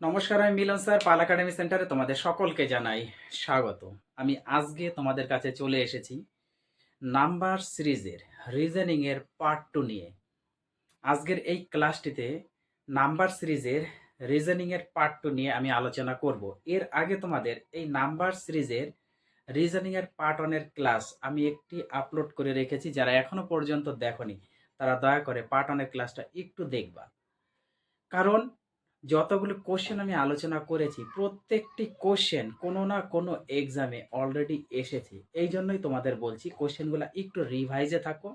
নমস্কার, আমি মিলন স্যার, পাল একাডেমি সেন্টারে তোমাদের সকলকে জানাই স্বাগত। আমি আজকে তোমাদের কাছে চলে এসেছি নাম্বার সিরিজের রিজনিং এর পার্ট টু নিয়ে। আজকের এই ক্লাসটিতে নাম্বার সিরিজের রিজনিং এর পার্ট টু নিয়ে আমি আলোচনা করব। এর আগে তোমাদের এই নাম্বার সিরিজের রিজনিং এর পার্ট ওয়ানের ক্লাস আমি একটি আপলোড করে রেখেছি, যারা এখনও পর্যন্ত দেখনি, তারা দয়া করে পার্ট ওয়ানের ক্লাসটা একটু দেখবা। কারণ যতগুলো কোশ্চেন আমি আলোচনা করেছি, প্রত্যেকটি কোশ্চেন কোনো না কোনো এক্সামে অলরেডি এসেছে। এই জন্যই তোমাদের বলছি কোশ্চেনগুলো একটু রিভাইজে থাকো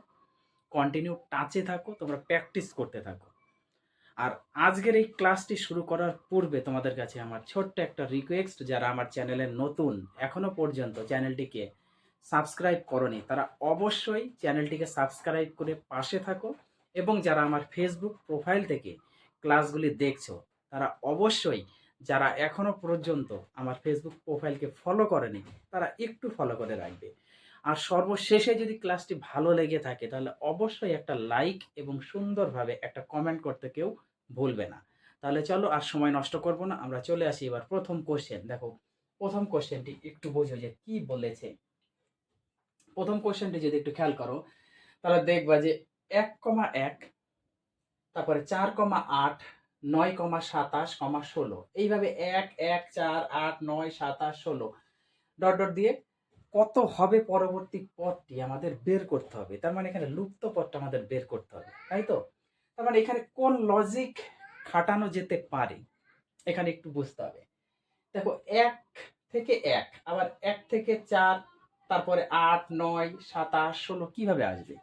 কন্টিনিউ টাচে থাকো, তোমরা প্র্যাকটিস করতে থাকো। আর আজকের এই ক্লাসটি শুরু করার পূর্বে তোমাদের কাছে আমার ছোট্ট একটা রিকোয়েস্ট যারা আমার চ্যানেলে নতুন, এখনও পর্যন্ত চ্যানেলটিকে সাবস্ক্রাইব করনি, তারা অবশ্যই চ্যানেলটিকে সাবস্ক্রাইব করে পাশে থাকো এবং যারা আমার ফেসবুক প্রোফাইল থেকে ক্লাসগুলি দেখছ তারা অবশ্যই যারা এখনও পর্যন্ত আমার ফেসবুক প্রোফাইলকে ফলো করেনি, তারা একটু ফলো করে রাখবে। আর সর্বশেষে যদি ক্লাসটি ভালো লেগে থাকে, তাহলে অবশ্যই একটা লাইক এবং সুন্দরভাবে একটা কমেন্ট করতে কেউ ভুলবে না। তাহলে চলো আর সময় নষ্ট করব না, আমরা চলে আসি এবার প্রথম কোশ্চেন দেখো, প্রথম কোশ্চেনটি একটু বোঝো যে কি বলেছে। প্রথম কোশ্চেনটি যদি একটু খেয়াল করো, তাহলে দেখবা যে এক কমা এক, তারপরে চার কমা আট নয় কমা সাতাশ কমা ষোলো। এইভাবে এক এক, চার, আট, নয়, সাতাশ, ষোলো। ডট ডট দিয়ে কত হবে পরবর্তী পদটি আমাদের বের করতে হবে। তার মানে এখানে লুপ্ত পদটা আমাদের বের করতে হবে, তাই তো? তার মানে এখানে কোন লজিক খাটানো যেতে পারে? এখানে একটু বুঝতে হবে। দেখো, এক থেকে এক, আবার এক থেকে চার, তারপরে আট, নয়, সাতাশ, ষোলো কীভাবে আসবে?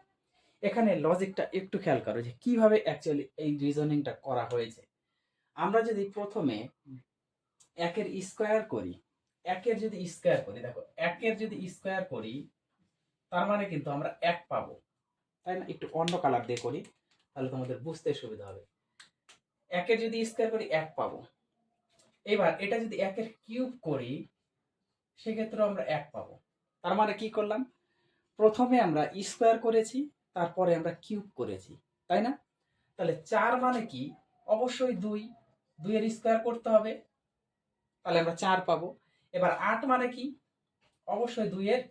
এখানে লজিকটা একটু খেয়াল করো যে কীভাবে অ্যাকচুয়ালি এই রিজনিংটা করা হয়েছে। আমরা যদি প্রথমে একের স্কোয়ার করি একের যদি স্কোয়ার করি দেখো একের যদি স্কোয়ার করি তার মানে কিন্তু আমরা এক পাবো। তাই না? একটু অন্য কালার দিয়ে করি তাহলে তোমাদের বুঝতে সুবিধা হবে। একের যদি স্কোয়ার করি এক পাবো। এবার এটা যদি একের কিউব করি সেক্ষেত্রে আমরা এক পাবো। তার মানে কি করলাম? প্রথমে আমরা স্কোয়ার করেছি তারপরে আমরা কিউব করেছি তাই না? তাহলে চার মানে কি? অবশ্যই দুই। দুইয়ের স্কোয়ার করতে হবে। তাহলে আমরা চার পাবো। এবার আট মানে কি? অবশ্যই দুইয়ের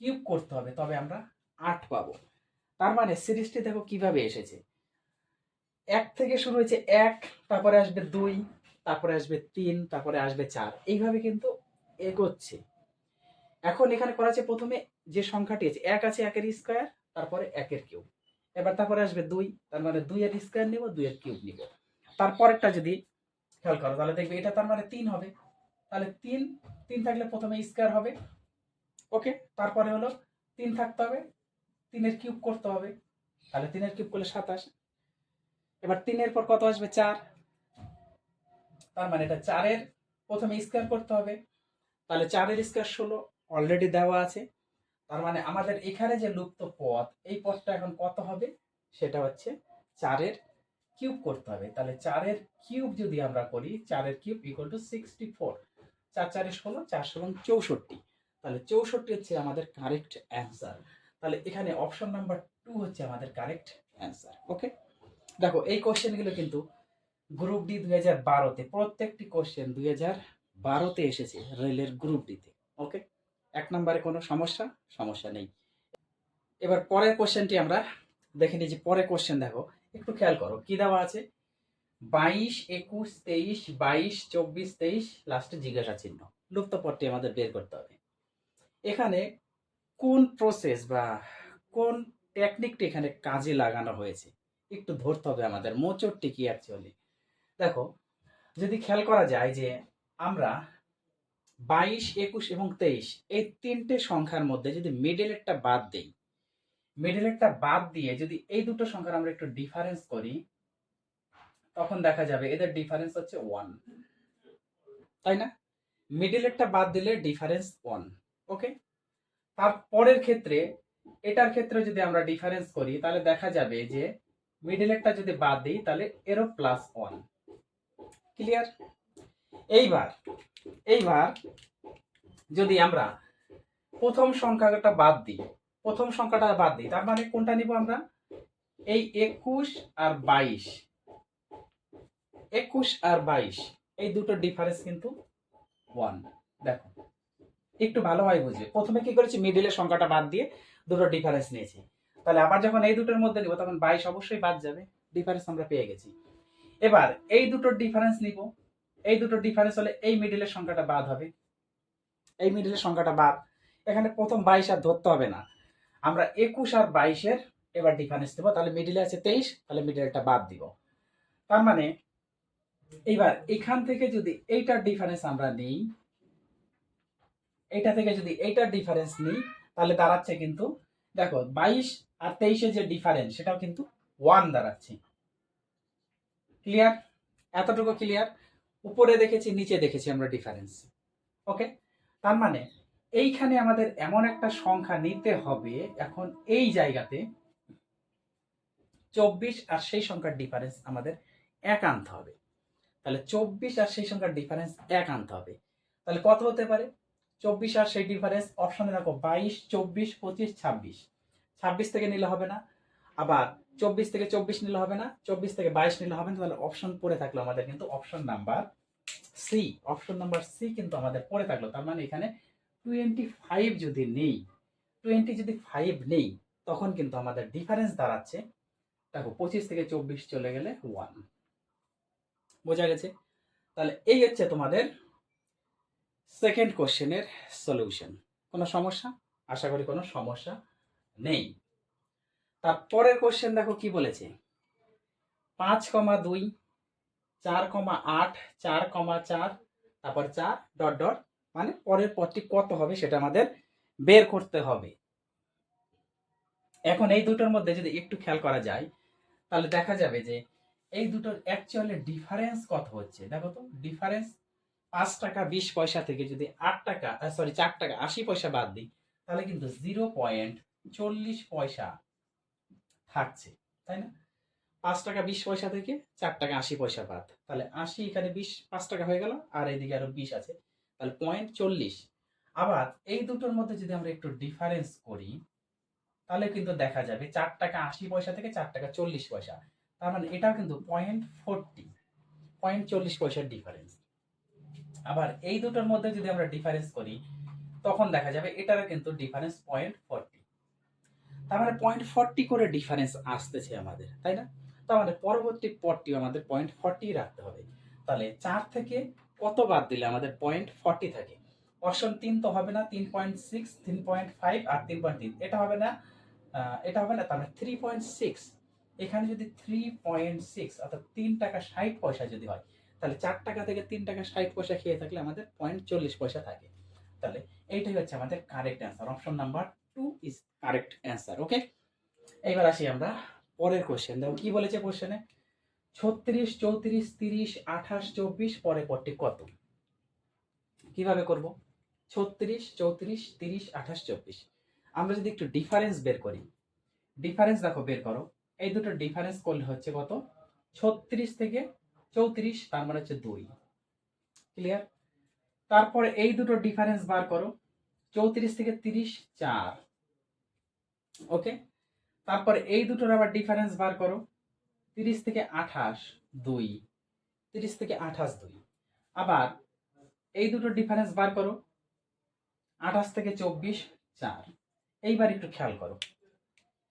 কিউব করতে হবে, তবে আমরা আট পাবো। তার মানে সিরিজটি দেখো কীভাবে এসেছে। এক থেকে শুরু হয়েছে এক, তারপরে আসবে দুই, তারপরে আসবে তিন, তারপরে আসবে চার। এইভাবে কিন্তু এগোচ্ছে। এখন এখানে করা আছে প্রথমে যে সংখ্যাটি আছে, এক আছে একের স্কোয়ার তারপরে একের কিউব এবার তারপরে আসবে দুই, তার মানে দুইয়ের স্কোয়ার নিব, দুইয়ের কিউব নিব। তারপরেরটা যদি খেয়াল করো, তাহলে দেখবে এটা তার মানে তিন হবে। তাহলে তিন তিন থাকলে প্রথমে স্কোয়ার হবে। ওকে তারপরে হলো তিন থাকতে হবে, তিনের কিউব করতে হবে। তাহলে তিনের কিউব করলে সাতাশ। এবার তিনের পর কত আসবে? চার। তার মানে এটা চারের প্রথমে স্কোয়ার করতে হবে। তাহলে চারের স্কোয়ার ষোলো অলরেডি দেওয়া আছে। তার মানে আমাদের এখানে যে লুপ্ত পথ, এই পথটা এখন কত হবে? সেটা হচ্ছে চারের কিউব করতে হবে। তাহলে চারের কিউব যদি আমরা করি, চারের cube equal to sixty four চার, চারে ষোলো, চার, ষোলো, চৌষট্টি। তাহলে চৌষট্টি হচ্ছে আমাদের কারেক্ট অ্যান্সার তাহলে এখানে অপশন নাম্বার টু হচ্ছে আমাদের কারেক্ট অ্যান্সার ওকে দেখো, এই কোশ্চেনগুলো কিন্তু গ্রুপ ডি দুই হাজার বারোতে প্রত্যেকটি কোশ্চেন দুই হাজার বারোতে এসেছে রেলের গ্রুপ ডিতে ওকে এক নম্বরে কোনো সমস্যা সমস্যা নেই। এবার পরের কোশ্চেনটি আমরা দেখে নিই যে পরের কোশ্চেন দেখো। একটু খেয়াল করো, কি দেওয়া আছে? বাইশ, একুশ, তেইশ, বাইশ, চব্বিশ, তেইশ লাস্টে জিজ্ঞাসা চিহ্ন। লুপ্ত পদটি আমাদের বের করতে হবে। এখানে কোন প্রসেস বা কোন টেকনিকটি এখানে কাজে লাগানো হয়েছে? একটু ধরতে হবে আমাদের মোচরটি কি অ্যাকচুয়ালি দেখো, যদি খেয়াল করা যায় যে আমরা বাইশ, একুশ এবং তেইশ, এই তিনটে সংখ্যার মধ্যে যদি মিডলেরটা বাদ দেই মিডলেরটা বাদ দিয়ে যদি এই দুটো সংখ্যার আমরা একটু ডিফারেন্স করি, তখন দেখা যাবে এদের ডিফারেন্স হচ্ছে ওয়ান তাই না? মিডলেরটা বাদ দিলে ডিফারেন্স ওয়ান ওকে তারপরের ক্ষেত্রে, এটার ক্ষেত্রে যদি আমরা ডিফারেন্স করি, তাহলে দেখা যাবে যে মিডলেরটা যদি বাদ দিই, তাহলে এরও প্লাস ওয়ান ক্লিয়ার এইবার এইবার যদি আমরা প্রথম সংখ্যাটা বাদ দিই প্রথম সংখ্যাটা বাদ দিই। তার মানে কোনটা নিব আমরা? এই একুশ আর বাইশ। একুশ আর বাইশ, এই দুটো ডিফারেন্স কিন্তু ওয়ান দেখো, একটু ভালোভাবে বুঝবে প্রথমে কি করেছি? মিডিলের সংখ্যাটা বাদ দিয়ে দুটো ডিফারেন্স নিয়েছি। তাহলে আবার যখন এই দুটোর মধ্যে নিব, তখন বাইশ অবশ্যই বাদ যাবে। ডিফারেন্স আমরা পেয়ে গেছি। এবার এই দুটোর ডিফারেন্স নিব। এই দুটো ডিফারেন্স হলে এই মিডিলের সংখ্যাটা বাদ হবে। এই মিডিলের সংখ্যাটা বাদ। এখানে প্রথম বাইশ আর ধরতে হবে না। আমরা একুশ আর বাইশের এবার ডিফারেন্স দেবো, তাহলে মিডিলে আছে তেইশ, তাহলে মিডিলটা বাদ দিব। তার মানে এইবার এখান থেকে যদি এইটার ডিফারেন্স আমরা নিই, এইটা থেকে যদি এইটার ডিফারেন্স নিই, তাহলে দাঁড়াচ্ছে কিন্তু, দেখো বাইশ আর তেইশে যে ডিফারেন্স সেটাও কিন্তু ওয়ান দাঁড়াচ্ছে। ক্লিয়ার এতটুকু ক্লিয়ার উপরে দেখেছি, নিচে দেখেছি আমরা ডিফারেন্স ওকে তার মানে এইখানে আমাদের এমন একটা সংখ্যা নিতে হবে, এখন এই জায়গাতে চব্বিশ আর সেই সংখ্যার ডিফারেন্স আমাদের এক আনতে হবে। তাহলে চব্বিশ আর সেই সংখ্যার ডিফারেন্স এক আনতে হবে। তাহলে কত হতে পারে? চব্বিশ আর সেই ডিফারেন্স অপশনে দেখো, বাইশ, চব্বিশ, পঁচিশ, ছাব্বিশ। ছাব্বিশ থেকে নিলে হবে না। আবার চব্বিশ থেকে চব্বিশ নিলে হবে না, চব্বিশ থেকে বাইশ নিলে হবে না, তাহলে অপশন পড়ে থাকল আমাদের কিন্তু option number C option number C কিন্তু আমাদের পড়ে থাকল, তার মানে এখানে টোয়েন্টি ফাইভ যদি নেই টোয়েন্টি যদি ফাইভ নেই, তখন কিন্তু আমাদের ডিফারেন্স দাঁড়াচ্ছে, দেখো পঁচিশ থেকে চব্বিশ চলে গেলে ওয়ান বোঝা গেছে? তাহলে এই হচ্ছে তোমাদের সেকেন্ড কোশ্চেনের সলিউশন কোনো সমস্যা? আশা করি কোনো সমস্যা নেই। তারপরের কোশ্চেন দেখো কি বলেছে? পাঁচ কমা দুই, চার কমা আট, চার কমা চার, তারপর চার, ডট ডট মানে পরের পদটি কত হবে সেটা আমাদের বের করতে হবে। এখন এই দুটোর মধ্যে যদি একটু খেয়াল করা যায়, তাহলে দেখা যাবে যে এই দুটোর অ্যাকচুয়ালি ডিফারেন্স কত হচ্ছে? দেখো তো ডিফারেন্স পাঁচ টাকা বিশ পয়সা থেকে যদি আট টাকা সরি চার টাকা আশি পয়সা বাদ দিই, তাহলে কিন্তু জিরো পয়েন্ট চল্লিশ পয়সা থাকছে, তাই না? পাঁচ টাকা বিশ পয়সা থেকে চার টাকা আশি পয়সা বাদ, তাহলে আশি এখানে বিশ, পাঁচ টাকা হয়ে গেল, আর এদিকে আরও বিশ আছে। তাহলে পয়েন্ট চল্লিশ। আবার এই দুটোর মধ্যে যদি আমরা একটু ডিফারেন্স করি, তাহলে কিন্তু দেখা যাবে চার টাকা আশি পয়সা থেকে চার টাকা চল্লিশ পয়সা। তার মানে এটাও কিন্তু পয়েন্ট ফোরটি পয়েন্ট চল্লিশ পয়সার ডিফারেন্স আবার এই দুটোর মধ্যে যদি আমরা ডিফারেন্স করি, তখন দেখা যাবে এটারও কিন্তু ডিফারেন্স পয়েন্ট ফোরটি তার মানে পয়েন্ট ফোরটি করে ডিফারেন্স আসতেছে আমাদের, তাই না? তার মানে পরবর্তী পদটি আমাদের পয়েন্ট ফোরটি রাখতে হবে। তাহলে চার থেকে কত বাদ দিলে আমাদের পয়েন্ট ফোরটি থাকে? অপশন তিন তো হবে না, তিন পয়েন্ট সিক্স তিন পয়েন্ট ফাইভ আর তিন পয়েন্ট তিন। এটা হবে না এটা হবে না মানে থ্রি পয়েন্ট সিক্স এখানে যদি থ্রি পয়েন্ট সিক্স অর্থাৎ তিন টাকা ষাট পয়সা যদি হয়, তাহলে চার টাকা থেকে তিন টাকা ষাট পয়সা খেয়ে থাকলে আমাদের পয়েন্ট চল্লিশ পয়সা থাকে। তাহলে এইটাই হচ্ছে আমাদের correct answer option number two is correct answer okay এইবার আসি আমরা পরের কোশ্চেন দেখো, কি বলেছে কোশ্চেনে ছত্রিশ, চৌত্রিশ, তিরিশ, আঠাশ, চব্বিশ পরে পরটি কত? কীভাবে করব? ছত্রিশ, চৌত্রিশ, তিরিশ, আঠাশ, চব্বিশ। আমরা যদি একটু ডিফারেন্স বের করি। ডিফারেন্স দেখো, বের করো। এই দুটো ডিফারেন্স করলে হচ্ছে কত? ছত্রিশ থেকে চৌত্রিশ, তার মানে হচ্ছে দুই। ক্লিয়ার তারপরে এই দুটো ডিফারেন্স বার করো। চৌত্রিশ থেকে তিরিশ, চার। ওকে তারপরে এই দুটোর আবার ডিফারেন্স বার করো। তিরিশ থেকে আঠাশ দুই, তিরিশ থেকে আঠাশ দুই। আবার এই দুটো ডিফারেন্স বার করো, আঠাশ থেকে চব্বিশ চার। এইবার একটু খেয়াল করো,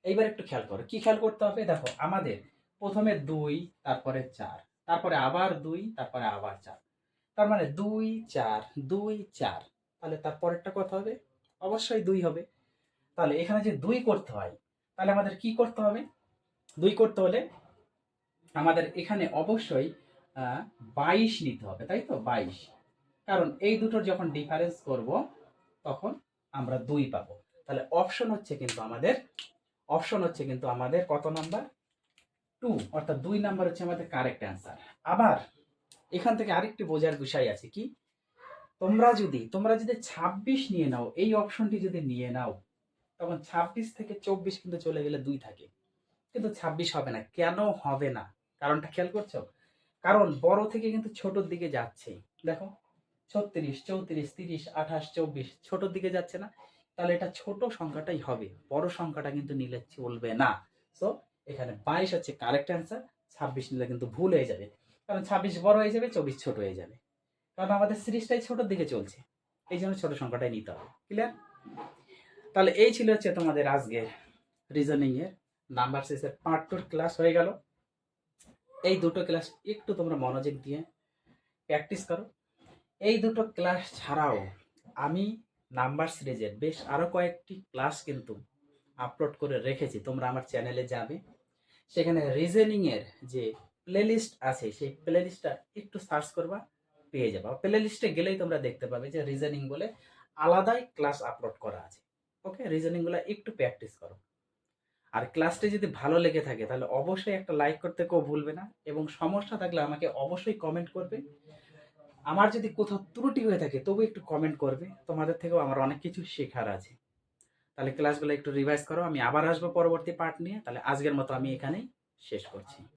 এইবার একটু খেয়াল করো। কি খেয়াল করতে হবে? দেখো, আমাদের প্রথমে দুই, তারপরে চার, তারপরে আবার দুই, তারপরে আবার চার। তার মানে দুই, চার দুই, চার। তাহলে তার পরেরটা কত হবে? অবশ্যই দুই হবে। তাহলে এখানে যে দুই করতে হয়, তাহলে আমাদের কি করতে হবে? দুই করতে হলে আমাদের এখানে অবশ্যই বাইশ নিতে হবে, তাই তো? বাইশ। কারণ এই দুটোর যখন ডিফারেন্স করব, তখন আমরা দুই পাবো। তাহলে অপশন হচ্ছে কিন্তু আমাদের অপশন হচ্ছে কিন্তু আমাদের কত নাম্বার টু অর্থাৎ দুই নাম্বার হচ্ছে আমাদের কারেক্ট অ্যান্সার আবার, এখান থেকে আরেকটি বোঝার বিষয় আছে কি? তোমরা যদি তোমরা যদি ছাব্বিশ নিয়ে নাও, এই অপশনটি যদি নিয়ে নাও, তখন ছাব্বিশ থেকে চব্বিশ কিন্তু চলে গেলে দুই থাকে। কিন্তু ছাব্বিশ হবে না। কেন হবে না? কারণটা খেয়াল করছ? কারণ বড় থেকে কিন্তু ছোটর দিকে যাচ্ছে। দেখো, ছত্রিশ, চৌত্রিশ, তিরিশ, আঠাশ, চব্বিশ, ছোটর দিকে যাচ্ছে না? তাহলে এটা ছোট সংখ্যাটাই হবে। বড় সংখ্যাটা কিন্তু নিলে চলবে না। সো এখানে বাইশ হচ্ছে কারেক্ট অ্যান্সার ছাব্বিশ নিলে কিন্তু ভুল হয়ে যাবে। কারণ ছাব্বিশ বড় হয়ে যাবে, চব্বিশ ছোট হয়ে যাবে। কারণ আমাদের সিরিজটাই ছোটোর দিকে চলছে। এই জন্য ছোট সংখ্যাটাই নিতে হবে। ক্লিয়ার তাহলে এই ছিল হচ্ছে তোমাদের আজকের রিজনিং এর নাম্বার সিক্সের পার্ট টুর ক্লাস হয়ে গেল। এই দুটো ক্লাস একটু তোমরা মনোযোগ দিয়ে প্র্যাকটিস করো। এই দুটো ক্লাস ছাড়াও আমি নাম্বার সিরিজের বেশ আরও কয়েকটি ক্লাস কিন্তু আপলোড করে রেখেছি, তোমরা আমার চ্যানেলে যাবে। সেখানে রিজনিংয়ের যে প্লেলিস্ট আছে, সেই প্লেলিস্টটা একটু সার্চ করবা, পেয়ে যাবা। প্লেলিস্টে গেলেই তোমরা দেখতে পাবে যে রিজনিং বলে আলাদাই ক্লাস আপলোড করা আছে। ওকে রিজনিংগুলো একটু প্র্যাকটিস করো। আর ক্লাসটি যদি ভালো লেগে থাকে, তাহলে অবশ্যই একটা লাইক করতে কেউ ভুলবে না এবং সমস্যা থাকলে আমাকে অবশ্যই কমেন্ট করবে। আমার যদি কোথাও ত্রুটি হয়ে থাকে, তবু একটু কমেন্ট করবে। তোমাদের থেকেও আমার অনেক কিছু শেখার আছে। তাহলে ক্লাসগুলো একটু রিভাইজ করো, আমি আবার আসব পরবর্তী পার্ট নিয়ে। তাহলে আজকের মতো আমি এখানেই শেষ করছি।